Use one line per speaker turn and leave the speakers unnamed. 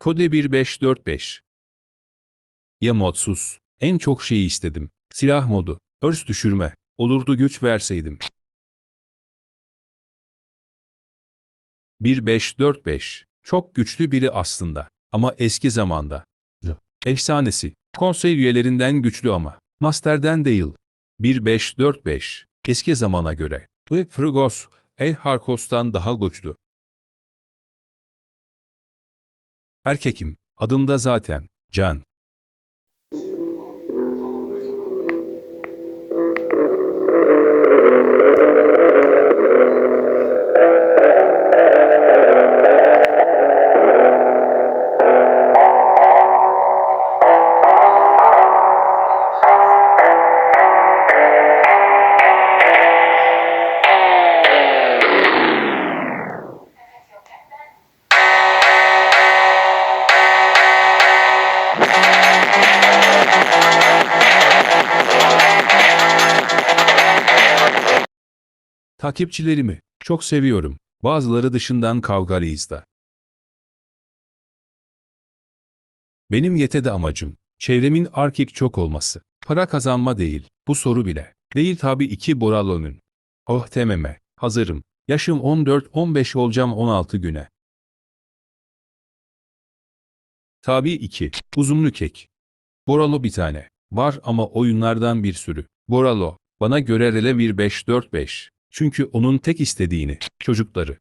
Kode 1545. Ya modsuz. En çok şeyi istedim. Silah modu. Örs düşürme. Olurdu güç verseydim. 1545. Çok güçlü biri aslında. Ama eski zamanda. Efsanesi. Konsey üyelerinden güçlü ama. Master'den değil. 1545. Eski zamana göre. Frigos, El Harkos'tan daha güçlü. Erkekim. Adımda zaten. Can. Takipçilerimi çok seviyorum. Bazıları dışından kavgalıyız da. Benim yetede amacım, çevremin arkik çok olması. Para kazanma değil, bu soru bile. Değil tabi iki Boralo'nun. Oh tememe, hazırım. Yaşım 14-15 olacağım 16 güne. Tabi 2. Uzunlu kek. Boralo bir tane. Var ama oyunlardan bir sürü. Boralo, bana göre rele bir 5-4-5. Çünkü onun tek istediğini, çocukları.